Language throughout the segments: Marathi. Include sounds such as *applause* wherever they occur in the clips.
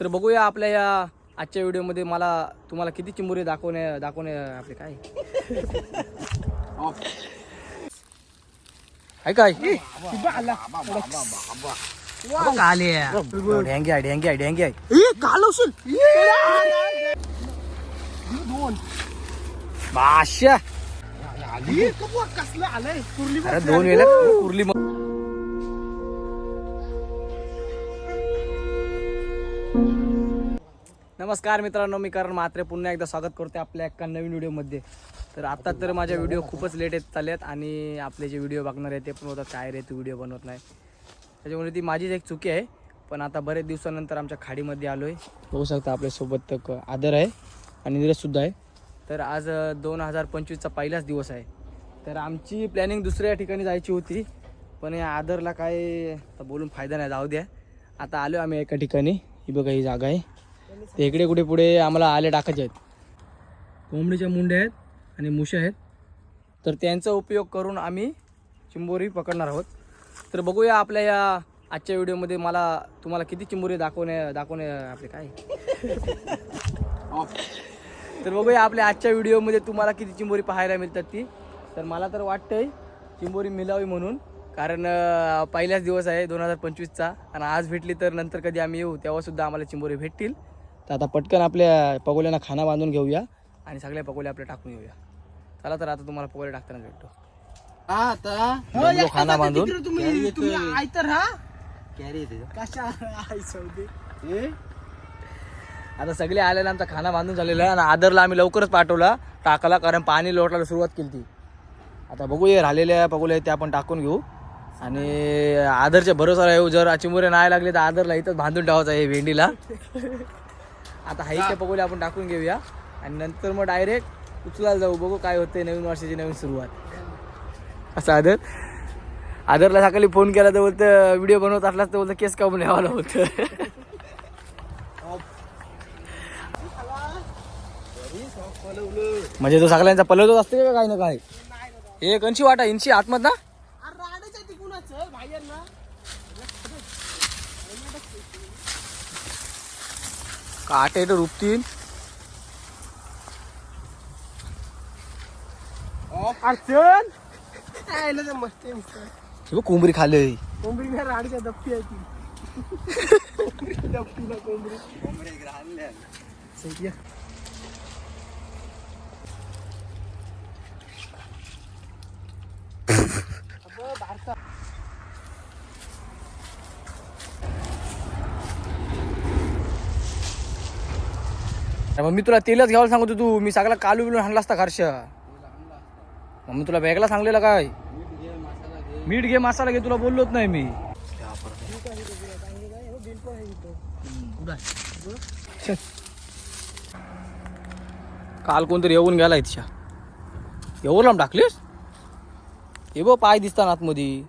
तर बघूया आपल्या या आजच्या व्हिडिओमध्ये मला तुम्हाला किती चिंबोरी दाखवणे दाखवणे आपले काय? आहे काय? आले ढेंगे आहे अरे दोन वेळेला कुर्ली मग. नमस्कार मित्रांनो मी करण मात्रे पुन्हा एकदा स्वागत करतो आपल्या एका नवीन व्हिडिओमध्ये. तर आता तर माझ्या व्हिडिओ खूपच लेट येत चालले आहेत आणि आपले जे व्हिडिओ बघणार आहे ते पण होतात. काय रे तू व्हिडिओ बनवत नाही. त्याच्यामुळे ती माझीच एक चुकी आहे. पण आता बरेच दिवसानंतर आमच्या खाडीमध्ये आलो आहे बघू शकता आपल्यासोबत आदर आहे आणि नीरजसुद्धा आहे. तर आज दोन हजार पंचवीसचा पहिलाच दिवस आहे. तर आमची प्लॅनिंग दुसऱ्या ठिकाणी जायची होती. पण या आदरला काय बोलून फायदा नाही जाऊ द्या. आता आलो आम्ही एका ठिकाणी. ही बघा ही जागा आहे. ते इकडे कुठे पुढे आम्हाला आले टाकायचे आहेत. कोंबडीच्या मुंड्या आहेत आणि मुशा आहेत. तर त्यांचा उपयोग करून आम्ही चिंबोरी पकडणार आहोत. तर बघूया आपल्या या आजच्या व्हिडिओमध्ये मला तुम्हाला किती चिंबोरी दाखवणे दाखवणे आपले काय? तर बघूया आपल्या आजच्या व्हिडिओमध्ये तुम्हाला किती चिंबोरी पाहायला मिळतात ती. तर मला तर वाटतंय चिंबोरी मिळावी म्हणून कारण पहिलाच दिवस आहे दोन हजार पंचवीसचा आणि आज भेटली तर नंतर कधी आम्ही येऊ तेव्हासुद्धा आम्हाला चिंबोरी भेटतील. तर आता पटकन आपल्या पगोल्यांना खाना बांधून घेऊया आणि सगळ्या पगोल्या आपल्या टाकून येऊया. चला तर आता तुम्हाला पगोले टाकताना भेटतो. जमलो खाना बांधून. हा? आता सगळे आलेला आमचा खाना बांधून झालेला आहे. आणि आदरला आम्ही लवकरच पाठवला टाकाला कारण पाणी लोटायला सुरुवात केली ती. आता बघूया राहिलेल्या पगोल्या त्या आपण टाकून घेऊ. आणि आदरच्या भरोसा येऊ. जर चिमुरे नाही लागले तर आदरला इथंच बांधून ठेवायचं आहे भेंडीला. आता हाईच्या पगोल्या आपण टाकून घेऊया. आणि नंतर मग डायरेक्ट उचलायला जाऊ बघू काय होते नवीन वर्षाची नवीन सुरुवात. असं आदर. आदरला सकाळी फोन केला तर बोलतं व्हिडिओ बनवत असलास तर बोलतं केस कापून यावं होतं म्हणजे तो सगळ्यांचा पलवतच असते का काय ना काय? हे कंची वाटा इंची आतमध ना अरे राडायचं आहे ते कुणाचं बाहेर ना काटे तर रुपतीन अडचण आयला तर मस्त आहे हे कोंबडी खाल्ले कोंबडी नाही राडीच्या दप्पी आहे ती दप्पीला भारतात मग मी तुला तेलच घ्यायला सांगतो तू. मी सगळा कालू बिलून आणला असता खर्च मग मी तुला वेगळा सांगलेला काय? मीठ घे मसाला घे तुला बोललोच नाही मी. काल कोणतरी येऊन गेला तिच्या एवढं लांब टाकलीस? हे बघ पाय दिसतात आतमध्ये.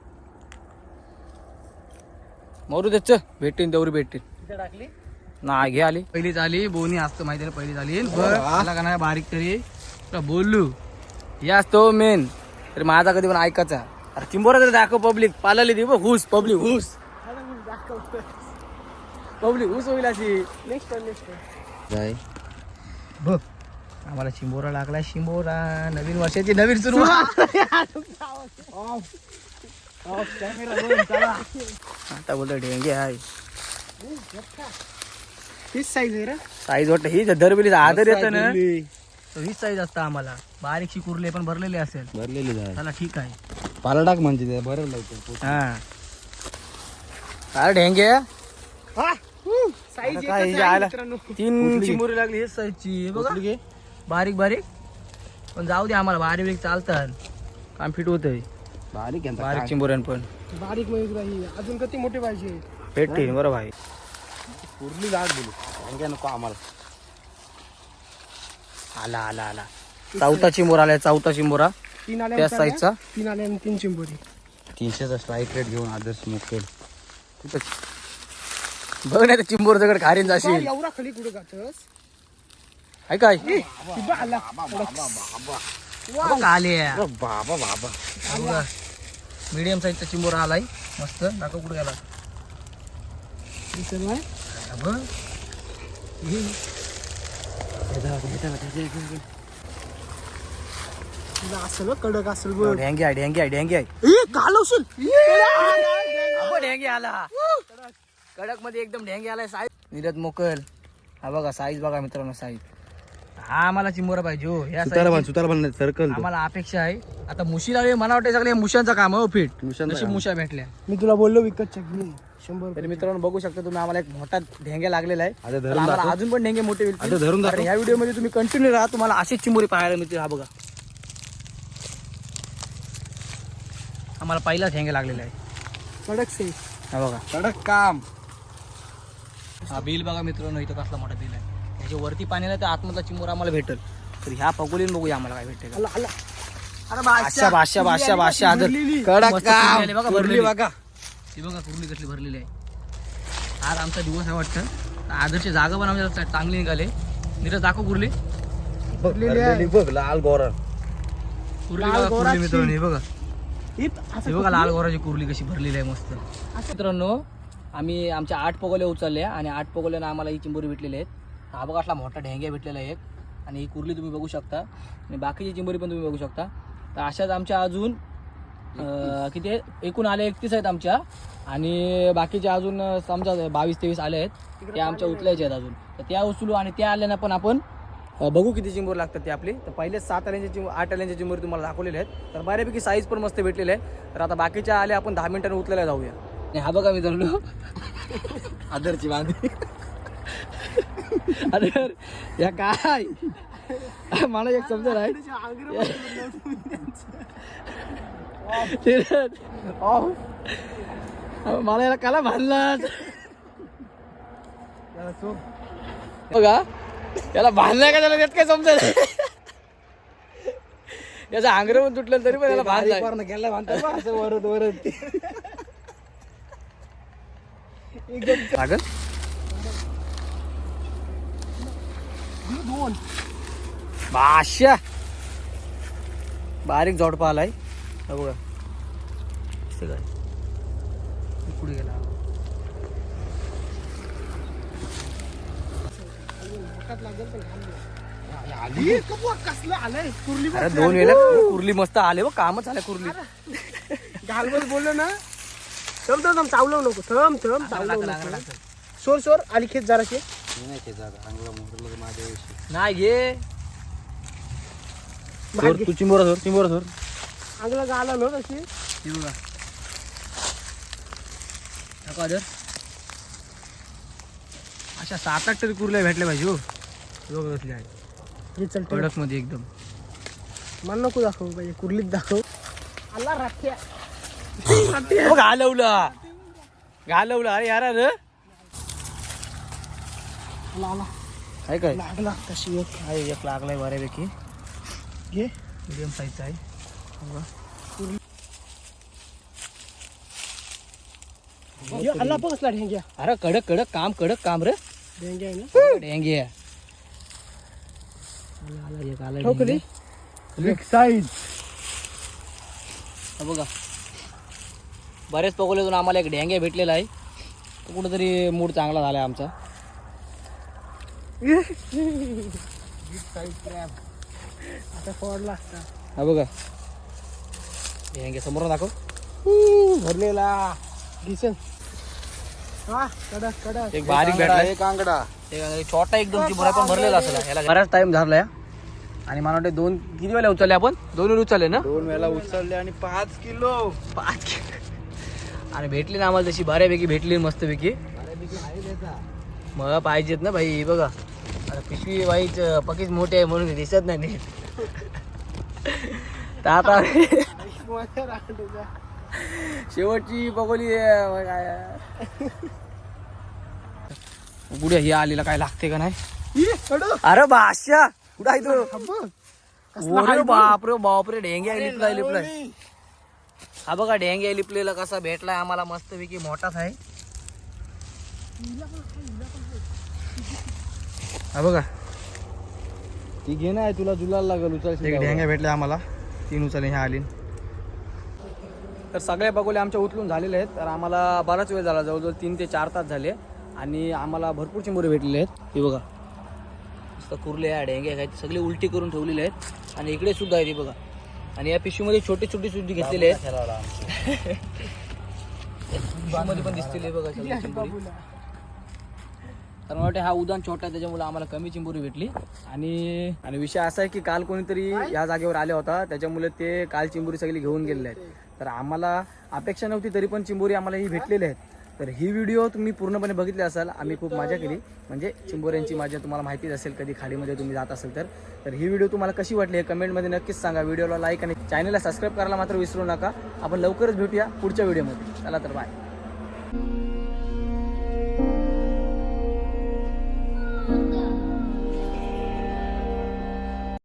मरू त्याच भेटतील तेवढी भेटतील टाकली? नाही घे आली. पहिलीच आली बोनी असतं माहिती पहिलीच आली का नाही बारीक तरी. बोललो हे असतो मेन तर माझा कधी पण ऐकायचा. अरे चिंबोरा तरी दाखव पब्लिक पालाली ती बघ हुस पब्लिक हुस. पब्लिक हुस होईल अशी. नेक्स्ट नेक्स्ट काय बघ. आम्हाला चिंबोरा लागला शिंबोरा. नवीन वर्षाची नवीन सुरुवात. *laughs* आता बोलतो ढेंगे आहे. तीच साईज आहे रे. साईज वाटतं. ही दरबिलीचा आदर येतं ना. तर हीच साईज असतं आम्हाला. बारीकशी कुर्ले पण भरलेले असेल. भरलेली चला ठीक आहे. पाला टाक म्हणजे ते बरं हा. काय ढेंगे. साईज आता काय एकच हे आहे आला? मित्रांनो. तीन चिमुरी लागली हेच साईजची हे बघा. बारीक बारीक. पण जाऊ दे आम्हाला बारीक बारीक चालतात. काम फिट होतंय. बारीक आहे बारीक चिंबोऱ्यान पण. बारीक मयूर ही अजून किती मोठे पाहिजे? भेटतील बरं भाई. पुरली जाग बोलू. काय नको आम्हाला. आला आला आला. चौथा चिंबोरा आलाय चौथा चिंबोरा तीन आल्या उचलल्या, साईजचा. तीन आल्या आणि तीन चिंबोरी. तीनशेचा स्ट्राईक रेट घेऊन आदर्श मुकेल. बघ नाही तर चिंबोर सगळं खारीन जाशील. एवढा खाली कुठे जातस? आहे काय? आला. आले. बाबा बाबा. मीडियम साईजचा चिंबोरा आलाय. मस्त. दाखव कुठे गेला. बघ तुला असेल हं, कडक असेल बघ ढेंगे आहे ढेंगे आहे ढेंगे आहे ए, घालवशील अबो ढेंगे आला कडकमध्ये एकदम ढेंगे आलाय साईज नीरज मोकल हा बघा साईज बघा मित्रांनो साईज आम्हाला चिंबोरा पाहिजे हो. या सुतारा size बांध ची सुतारा बांध सर्कल आम्हाला अपेक्षा आहे. आता मुशी लागली मला वाटतं सगळे मुशांचं काम आहे हो फिट. मुशांचं काम. मुशा भेटल्या. मी तुला बोललो विकत चटणी शंभर तरी मित्रांनो बघू शकता तुम्ही आम्हाला एक मोठा ढेंगे लागलेला आहे. आता तर धरून आम्हाला दाखव. अजून पण ढेंगे मोठे आता धरून दाखव. ह्या व्हिडिओमध्ये तुम्ही कंटिन्यू राहा. तुम्हाला अशीच चिंबोरी पाहायला मिळतील. हा बघा. आम्हाला पहिलाच ढेंगे लागलेला आहे. कडक से हा बघा. कडक काम. हा बिल बघा मित्रांनो इथं कसला मोठा बिल आहे. त्याच्या वरती पाण्याला तर आतमधला चिंबोरा आम्हाला भेटेल. तर ह्या पकोलीन बघूया आम्हाला काय भेटेल आदर. कडक आली बघा कुर्ली भरलेली. बघा. ती बघा कुर्ली कसली भरलेली आहे. आज आमचा दिवस आहे वाटतं. आदरची जागा पण आमच्या चांगली निघाले. नीरज दाखव कुर्ली. बघ लाल गोरा. कुर्ली लाल बघा कुर्ली. मित्रांनो हे बघा. इत असं हे बघा लाल गोराची कुर्ली कशी भरलेली आहे मस्त. मित्रांनो आम्ही आमच्या आठ पगोल्या उचलल्या आणि आठ पगोल्यानं आम्हाला ही चिंबोरी भेटलेली आहेत. हा बघा असला मोठा ढेंग्या भेटलेला आहे एक. आणि ही कुर्ली तुम्ही बघू शकता. आणि बाकीची चिंबोरी पण तुम्ही बघू शकता. तर अशाच आमच्या अजून किती? एकूण आले एकतीस आहेत आमच्या. आणि बाकीचे अजून समजा बावीस तेवीस आले आहेत. त्या आमच्या उचलायचे आहेत अजून. तर त्या उचलू आणि त्या आल्यानं पण आपण बघू किती चिंबोर लागतात ते आपले. तर पहिले सात आल्यांचे चिंब आठ आल्यांचे चिंबोरी तुम्हाला दाखवलेले आहेत. तर बऱ्यापैकी साईज पण मस्त भेटलेले आहे तर आता बाकीच्या आले आपण दहा मिनिटांनी उचलायला जाऊया. आणि हा बघा मित्रांनो आदरची बांधी अरे या काय? मला एक समजा नाही मला याला काला बांधला बघा याला बांधलाय का त्याला? त्यात काय समजत याचा आंग्र पण तुटलं तरी पण याला बांधलाय गेला बा, असं वरत वरत. लागल? दोन बादशा बारीक जोडपा आलाय. हा बघा. काय पुढे गेला. कसलं आलंय? कुर्ली अरे दोन वेळेला कुर्ली मस्त आले बघ कामच आलं कुर्ली. घालबत बोललो ना. थम थम थम चावलव नको. थम थम चावलव नको. सोर सोर आली खेच जराशी. नाही चांगला माझ्या विषयी नाही घे. सोर तू चिंबोरा सोर चिंबोरा सोर अंगला गाला नो तशी. अशा सात आठ तरी कुर्ल्या भेटल्या पाहिजे हो. बघ कसली आहे हे चल ठेव. एकदम. मला नको दाखव पाहिजे कुर्लीत दाखव. आला राख्या हो घालवला घालवला अरे यार अरे. आला आला आहे काय? लागला तशी एक. आहे एक लागलाय बऱ्यापैकी. घे. मिडियम साईजचा आहे. ढेंग्या. अरे कडक कडक काम कडक काम रे. ढेंग्या आहे ना? डेंगे आला एक आला ठोकली. साईज बघा. बरेच पकोल्यातून आम्हाला एक डेंग्या भेटलेला आहे. तो कुठेतरी मूड चांगला झाला आमचा. आता फोडला असता हा बघा डेंगे समोर दाखव भरलेला. हा कडक एक बारीक भेटला. एक आंगडा. एक छोटा एक दोन पण भरलेला असेल. याला बराच टाइम झालाय आणि मला वाटतं दोन किती वेळा उचलले आपण? दोन वेळ उचलले ना? दोन वेळा उचलले आणि पाच किलो. पाच आणि भेटली ना आम्हाला तशी बऱ्यापैकी भेटली मस्तपैकी. मग पाहिजेत ना भाई बघा. आता पिशवी बाईच पकीच मोठी आहे म्हणून दिसत नाही तर आता शेवटची बघोली पुढे ही आलेला काय लागते का नाही? अरे बादशा कुठं आहे तू? अरे बापरे बापरे ढेंगे लिपलाय लिपलाय. हा बघा ढेंगे लिपलेला कसा भेटलाय आम्हाला मस्तपैकी मोठाच आहे. हा बघा. ती घे ना तुला जुलाला लागल उचल ढेंग्या भेटले आम्हाला. तीन उचलले ह्या आली तर सगळे बघोले आमच्या उचलून झालेले आहेत. तर आम्हाला बराच वेळ झाला जवळजवळ तीन ते चार तास झाले. आणि आम्हाला भरपूर चिंबोरे भेटलेले आहेत. हे बघा. मस्त कुर्ले आहे डेंगे आहेत सगळे उलटी करून ठेवलेले आहेत. आणि इकडे सुद्धा आहे ते बघा. आणि या पिशवीमध्ये छोटे छोटे सुद्धा घेतलेले आहेत. *laughs* पिशवीमध्ये पण दिसतील बघा तर मला वाटतं हा उदान छोटा आहे त्याच्यामुळे आम्हाला कमी चिंबोरी भेटली. आणि आणि विषय असा आहे की काल कोणीतरी या जागेवर आले होता त्याच्यामुळे ते काल चिंबुरी सगळी घेऊन गेलेले आहेत. तर आम्हाला अपेक्षा नव्हती तरी पण चिंबोरी आम्हाला ही भेटलेली आहेत. तर ही व्हिडिओ तुम्ही पूर्णपणे बघितली असाल आम्ही खूप मजा केली. म्हणजे चिंबोऱ्यांची माझ्या तुम्हाला माहितीच असेल कधी खाडीमध्ये तुम्ही जात असेल तर. तर ही व्हिडिओ तुम्हाला कशी वाटली हे कमेंटमध्ये नक्कीच सांगा. व्हिडिओला लाईक आणि चॅनलला सबस्क्राईब करायला मात्र विसरू नका. आपण लवकरच भेटूया पुढच्या व्हिडिओमध्ये. चला तर बाय